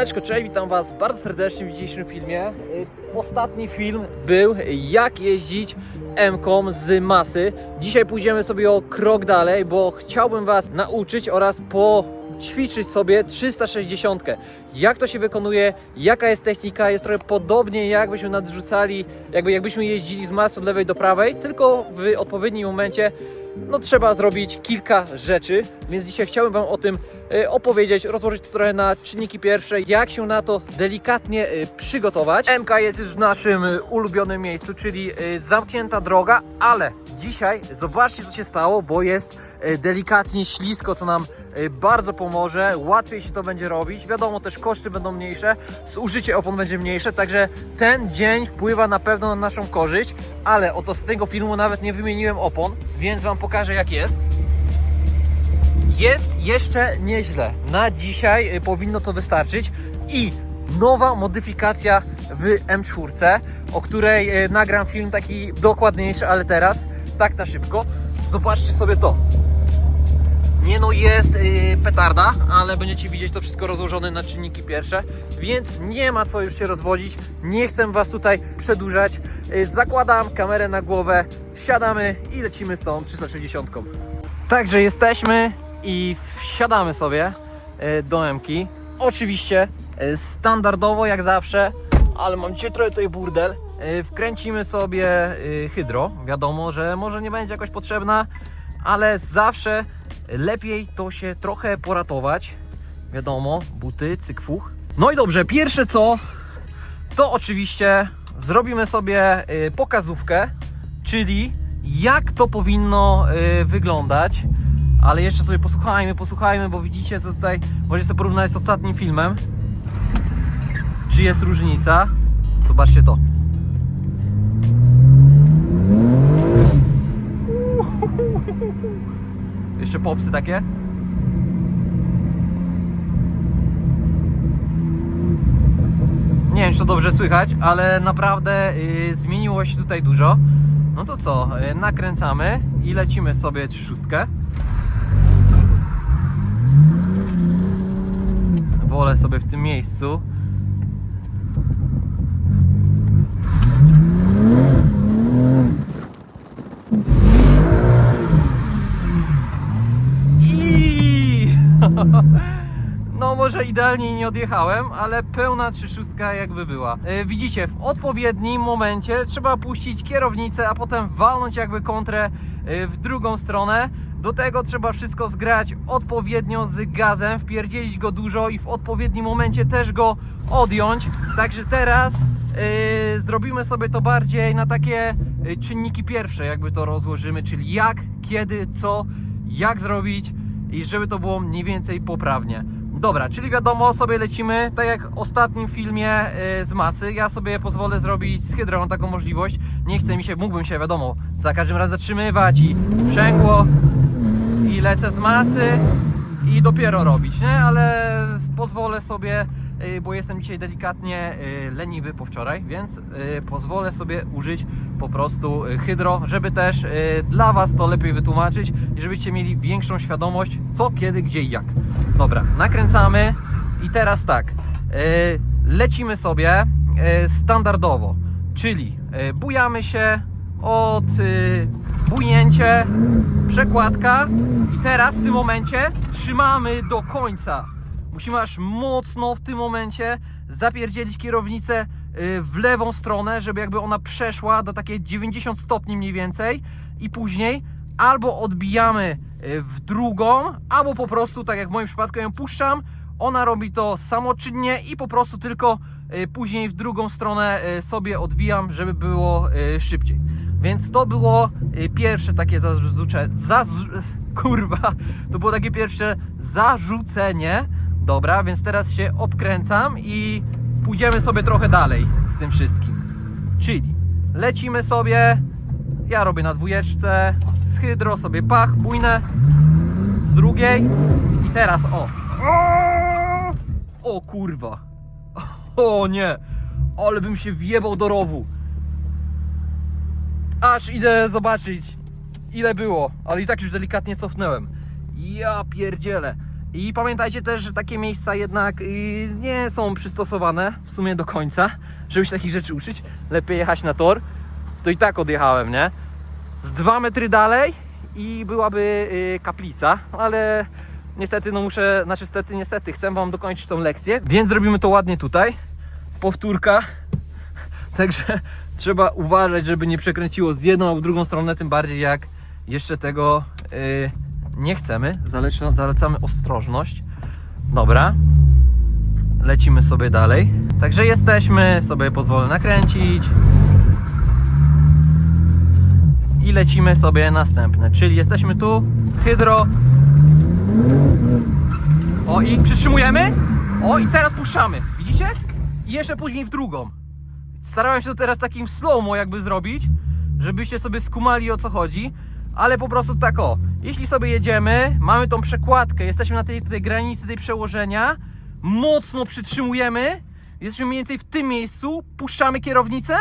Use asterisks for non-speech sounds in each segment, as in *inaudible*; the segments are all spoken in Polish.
Siemaneczko, cześć, witam Was bardzo serdecznie w dzisiejszym filmie. Y, Ostatni film był jak jeździć M-kom z masy. Dzisiaj pójdziemy sobie o krok dalej, bo chciałbym Was nauczyć oraz poćwiczyć sobie 360. Jak to się wykonuje, jaka jest technika, jest trochę podobnie jakbyśmy nadrzucali, jakby jakbyśmy jeździli z masy od lewej do prawej, tylko w odpowiednim momencie no trzeba zrobić kilka rzeczy, więc dzisiaj chciałem Wam o tym e, opowiedzieć, rozłożyć to trochę na czynniki pierwsze, jak się na to delikatnie e, przygotować. MK jest już w naszym e, ulubionym miejscu, czyli zamknięta droga, ale dzisiaj zobaczcie co się stało, bo jest e, delikatnie ślisko, co nam e, bardzo pomoże, łatwiej się to będzie robić, wiadomo też koszty będą mniejsze, zużycie opon będzie mniejsze, także ten dzień wpływa na pewno na naszą korzyść, ale od ostatniego filmu nawet nie wymieniłem opon, więc Wam pokażę jak jest. Jest jeszcze nieźle. Na dzisiaj y, powinno to wystarczyć. I nowa modyfikacja w M4, o której nagram film taki dokładniejszy, ale teraz tak na szybko. Zobaczcie sobie to. Nie no, jest yy, petarda, ale będziecie widzieć to wszystko rozłożone na czynniki pierwsze, więc nie ma co już się rozwodzić. Nie chcę Was tutaj przedłużać. Yy, zakładam kamerę na głowę, wsiadamy i lecimy z tą 360. Także jesteśmy i wsiadamy sobie yy, do Emki. Oczywiście standardowo jak zawsze, ale mam cię trochę tutaj burdel. Yy, Wkręcimy sobie yy, hydro. Wiadomo, że może nie będzie jakoś potrzebna, ale zawsze lepiej to się trochę poratować. Wiadomo, buty, cykfuch. No i dobrze, pierwsze co, to oczywiście zrobimy sobie y, pokazówkę, czyli jak to powinno wyglądać. Ale jeszcze sobie posłuchajmy, posłuchajmy, bo widzicie co tutaj, możecie sobie porównać z ostatnim filmem. Czy jest różnica? Zobaczcie to. Jeszcze popsy takie. Nie wiem, czy to dobrze słychać, ale naprawdę y, zmieniło się tutaj dużo. No to co, y, nakręcamy i lecimy sobie 36. Wolę sobie w tym miejscu. I *laughs* No może idealnie nie odjechałem, ale pełna 36 jakby była. E, widzicie, w odpowiednim momencie trzeba puścić kierownicę, a potem walnąć jakby kontrę e, w drugą stronę. Do tego trzeba wszystko zgrać odpowiednio z gazem, wpierdzielić go dużo i w odpowiednim momencie też go odjąć. Także teraz e, zrobimy sobie to bardziej na takie czynniki pierwsze, jakby to rozłożymy, czyli jak, kiedy, co, jak zrobić i żeby to było mniej więcej poprawnie. Dobra, czyli wiadomo, sobie lecimy, tak jak w ostatnim filmie y, z masy. Ja sobie pozwolę zrobić z hydrą taką możliwość. Nie chce mi się, mógłbym się, wiadomo, za każdym razem zatrzymywać i sprzęgło i lecę z masy i dopiero robić, nie? Ale pozwolę sobie, bo jestem dzisiaj delikatnie y, leniwy po wczoraj, więc y, pozwolę sobie użyć po prostu y, hydro, żeby też y, dla Was to lepiej wytłumaczyć i żebyście mieli większą świadomość co, kiedy, gdzie i jak. Dobra, nakręcamy i teraz tak, y, lecimy sobie y, standardowo, czyli y, bujamy się od y, bujnięcie, przekładka i teraz w tym momencie trzymamy do końca. Musimy aż mocno w tym momencie zapierdzielić kierownicę y, w lewą stronę, żeby jakby ona przeszła do takie 90 stopni mniej więcej i później albo odbijamy y, w drugą, albo po prostu, tak jak w moim przypadku, ją puszczam, ona robi to samoczynnie i po prostu tylko y, później w drugą stronę sobie odwijam, żeby było szybciej. Więc to było pierwsze takie zarzucenie. *laughs* Kurwa, to było takie pierwsze zarzucenie. Dobra, więc teraz się obkręcam i pójdziemy sobie trochę dalej z tym wszystkim. Czyli lecimy sobie. Ja robię na dwójeczce. Z hydro sobie pach, bujnę. Z drugiej. I teraz o. O kurwa. O nie. Ale bym się wjebał do rowu. Aż idę zobaczyć ile było, ale i tak już delikatnie cofnąłem. Ja pierdzielę. I pamiętajcie też, że takie miejsca jednak y, nie są przystosowane w sumie do końca, żeby się takich rzeczy uczyć. Lepiej jechać na tor. To i tak odjechałem, nie? Z dwa metry dalej i byłaby y, kaplica, ale niestety, no muszę, znaczy niestety, niestety, chcę Wam dokończyć tą lekcję, więc zrobimy to ładnie tutaj. Powtórka. *laughs* Także trzeba uważać, żeby nie przekręciło z jedną albo drugą stronę, tym bardziej jak jeszcze tego y, nie chcemy. Zaleca, zalecamy ostrożność. Dobra. Lecimy sobie dalej. Także jesteśmy, sobie pozwolę nakręcić. I lecimy sobie następne, czyli jesteśmy tu, hydro. O i przytrzymujemy. O i teraz puszczamy. Widzicie? I jeszcze później w drugą. Starałem się to teraz takim slow-mo jakby zrobić, żebyście sobie skumali o co chodzi, ale po prostu tak o, jeśli sobie jedziemy, mamy tą przekładkę, jesteśmy na tej, tej granicy tej przełożenia, mocno przytrzymujemy, jesteśmy mniej więcej w tym miejscu, puszczamy kierownicę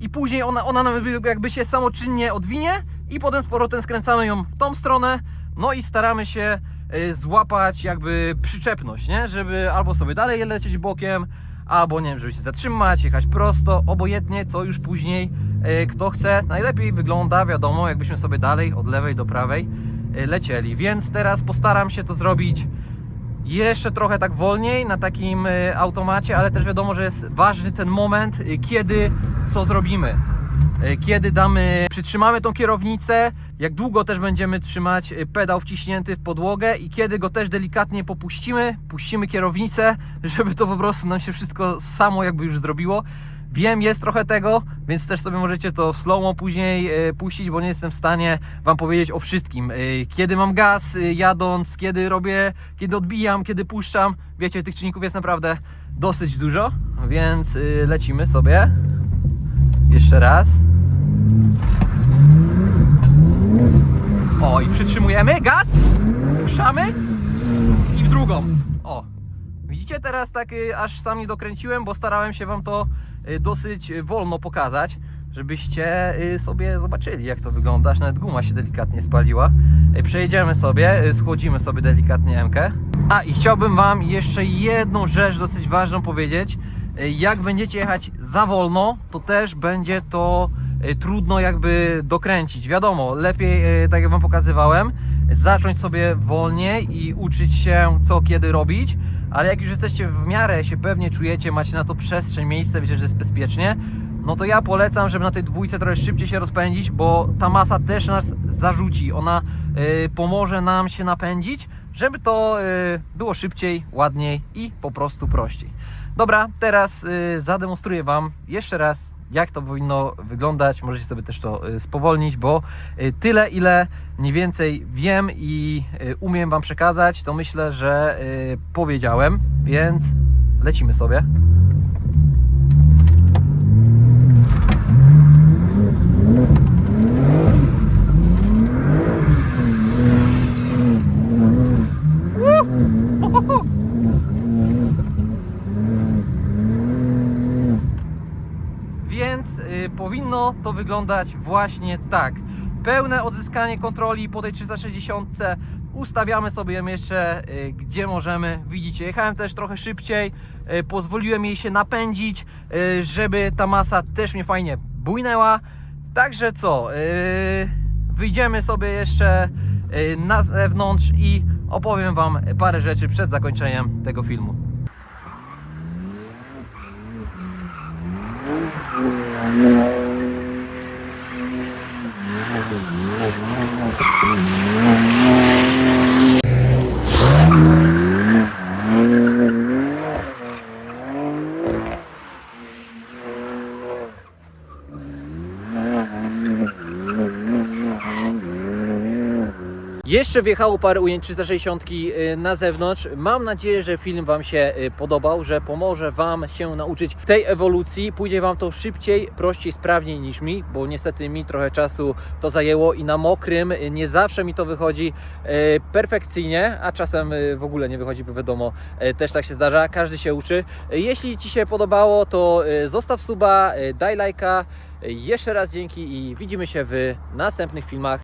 i później ona, ona nam jakby się samoczynnie odwinie i potem z powrotem skręcamy ją w tą stronę, no i staramy się y, złapać jakby przyczepność, nie? Żeby albo sobie dalej lecieć bokiem, albo nie wiem, żeby się zatrzymać, jechać prosto, obojętnie, co już później kto chce. Najlepiej wygląda, wiadomo, jakbyśmy sobie dalej od lewej do prawej y, lecieli. Więc teraz postaram się to zrobić jeszcze trochę tak wolniej na takim y, automacie, ale też wiadomo, że jest ważny ten moment, y, kiedy co zrobimy. Y, Kiedy damy, przytrzymamy tą kierownicę, jak długo też będziemy trzymać y, pedał wciśnięty w podłogę i kiedy go też delikatnie popuścimy, puścimy kierownicę, *laughs* żeby to po prostu nam się wszystko samo jakby już zrobiło. Wiem, jest trochę tego, więc też sobie możecie to slow później y, puścić, bo nie jestem w stanie Wam powiedzieć o wszystkim. Y, Kiedy mam gaz y, jadąc, kiedy robię, kiedy odbijam, kiedy puszczam. Wiecie, tych czynników jest naprawdę dosyć dużo, więc lecimy sobie. Jeszcze raz. O, i przytrzymujemy. Gaz. Puszczamy. I w drugą. Teraz tak y, aż sam nie dokręciłem, bo starałem się Wam to y, dosyć y, wolno pokazać, żebyście sobie zobaczyli jak to wygląda, aż nawet guma się delikatnie spaliła. Przejedziemy sobie, schłodzimy sobie delikatnie MK. A i chciałbym Wam jeszcze jedną rzecz dosyć ważną powiedzieć. Jak będziecie jechać za wolno, to też będzie to trudno jakby dokręcić. Wiadomo, lepiej, tak jak Wam pokazywałem, zacząć sobie wolniej i uczyć się co kiedy robić, ale jak już jesteście w miarę się pewnie czujecie, macie na to przestrzeń, miejsce, wiecie, że jest bezpiecznie, no to ja polecam, żeby na tej dwójce trochę szybciej się rozpędzić, bo ta masa też nas zarzuci. Ona y, pomoże nam się napędzić, żeby to y, było szybciej, ładniej i po prostu prościej. Dobra, teraz y, zademonstruję Wam jeszcze raz, jak to powinno wyglądać. Możecie sobie też to y, spowolnić, bo y, tyle, ile mniej więcej wiem i umiem Wam przekazać, to myślę, że powiedziałem, więc lecimy sobie. Więc y, powinno to wyglądać właśnie tak. Pełne odzyskanie kontroli po tej 360. Ustawiamy sobie ją jeszcze y, gdzie możemy. Widzicie, jechałem też trochę szybciej. Y, pozwoliłem jej się napędzić, y, żeby ta masa też mnie fajnie bujnęła. Także co, wyjdziemy sobie jeszcze na zewnątrz i opowiem Wam parę rzeczy przed zakończeniem tego filmu. うん。Jeszcze wjechało parę ujęć 360 y, na zewnątrz. Mam nadzieję, że film Wam się y, podobał, że pomoże Wam się nauczyć tej ewolucji. Pójdzie Wam to szybciej, prościej, sprawniej niż mi, bo niestety mi trochę czasu to zajęło i na mokrym y, nie zawsze mi to wychodzi perfekcyjnie, a czasem w ogóle nie wychodzi, bo wiadomo, też tak się zdarza. Każdy się uczy. Jeśli Ci się podobało, to zostaw suba, daj lajka. Jeszcze raz dzięki i widzimy się w następnych filmach.